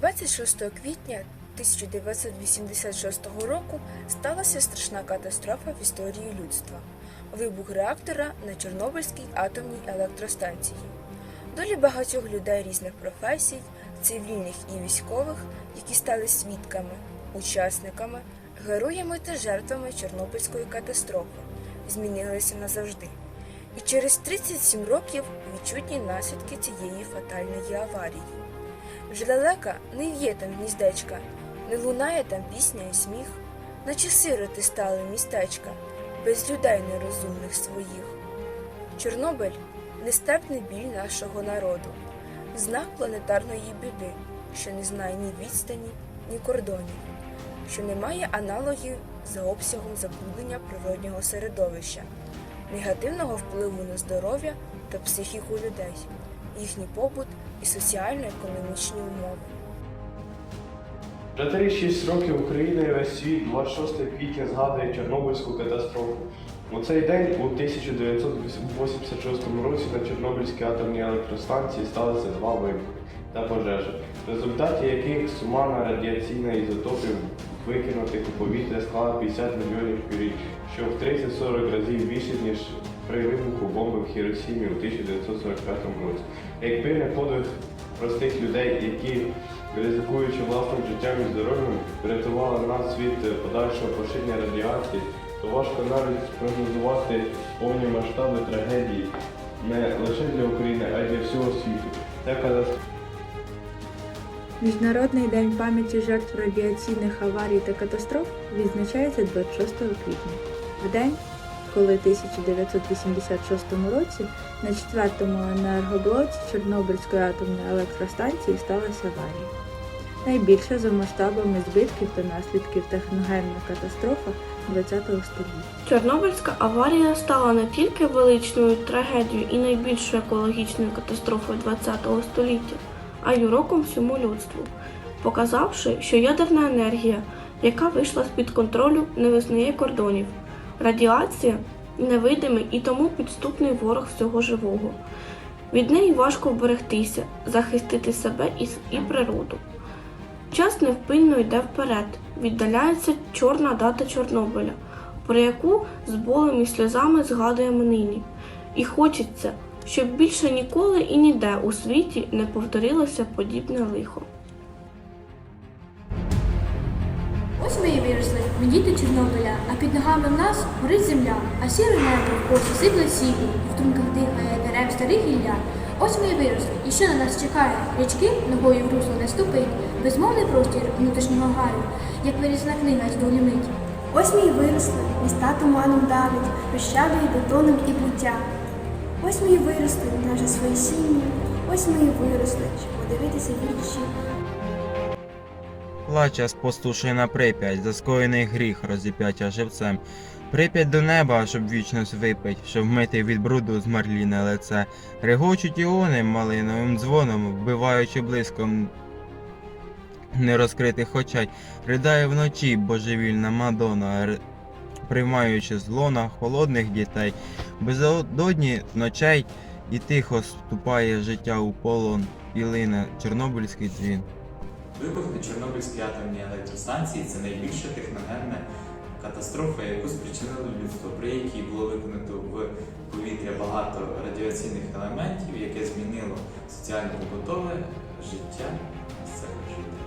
26 квітня 1986 року сталася страшна катастрофа в історії людства вибух реактора на Чорнобильській атомній електростанції. Долі багатьох людей різних професій, цивільних і військових, які стали свідками, учасниками, героями та жертвами Чорнобильської катастрофи, змінилися назавжди. І через 37 років відчутні наслідки цієї фатальної аварії. Вже далека не є там гніздечка, не лунає там пісня і сміх, наче сироти стали містечка, без людей нерозумних своїх. Чорнобиль нестерпний біль нашого народу, знак планетарної біди, що не знає ні відстані, ні кордонів, що не має аналогів за обсягом забруднення природнього середовища, негативного впливу на здоров'я та психіку людей, їхній побут і соціально-економічні умови. Вже 36 років Україна і весь світ 26 квітня згадує Чорнобильську катастрофу. У цей день, у 1986 році, на Чорнобильській атомній електростанції сталися два вибухи та пожежі, в результаті яких сума радіаційна ізотопів викинутих у повітря склала 50 мільйонів пюрі, що в 30-40 разів більше, ніж при вибуху бомби в Хіросімі у 1945 році. Якби не подвиг простих людей, які ризикуючи власним життям і здоров'ям, врятували нас від подальшого поширення радіації, то важко навіть спрогнозувати повні масштаби трагедії не лише для України, а й для всього світу. Ця Міжнародний день пам'яті жертв радіаційних аварій та катастроф відзначається 26 квітня, в день, коли в 1986 році на четвертому енергоблоці Чорнобильської атомної електростанції сталася аварія. Найбільша за масштабами збитків та наслідків техногенна катастрофа ХХ століття. Чорнобильська аварія стала не тільки величною трагедією і найбільшою екологічною катастрофою ХХ століття, а й уроком всьому людству, показавши, що ядерна енергія, яка вийшла з-під контролю, не визнає кордонів. Радіація невидимий і тому підступний ворог всього живого. Від неї важко вберегтися, захистити себе і, природу. Час невпинно йде вперед, віддаляється чорна дата Чорнобиля, про яку з болем і сльозами згадуємо нині. І хочеться, щоб більше ніколи і ніде у світі не повторилося подібне лихо. Ось ми і виросли, ми діти Чорнобиля, а під ногами в нас горить земля, а сіре небо в косі сипле сіпло, і в думках дихає дерев старих гілля. Ось ми і виросли, і що на нас чекає? Річки ногою в русло не ступить, безмовний простір внутрішнього гарю, як вирізна книга з долі мить. Ось ми й виросли, міста туманом давить, прощадою бетоном і буття. Ось ми виросли, наше своє сім'ї, ось й виросли, щоб подивитися вічі. Плаче спостушена Прип'ять, за скоєний гріх розіп'яття живцем. Прип'ять до неба, щоб вічність випить, щоб вмити від бруду змарліне лице. Регочуть іони малиновим дзвоном, вбиваючи блиском нерозкритих очей. Ридає вночі божевільна Мадона, приймаючи з лона холодних дітей. Безододні ночей і тихо ступає життя у полон, і лине чорнобильський дзвін. Вибух на Чорнобильській атомній електростанції це найбільша техногенна катастрофа, яку спричинило людство, при якій було виконато в повітря багато радіаційних елементів, яке змінило соціально-побутове життя місцевих жителів.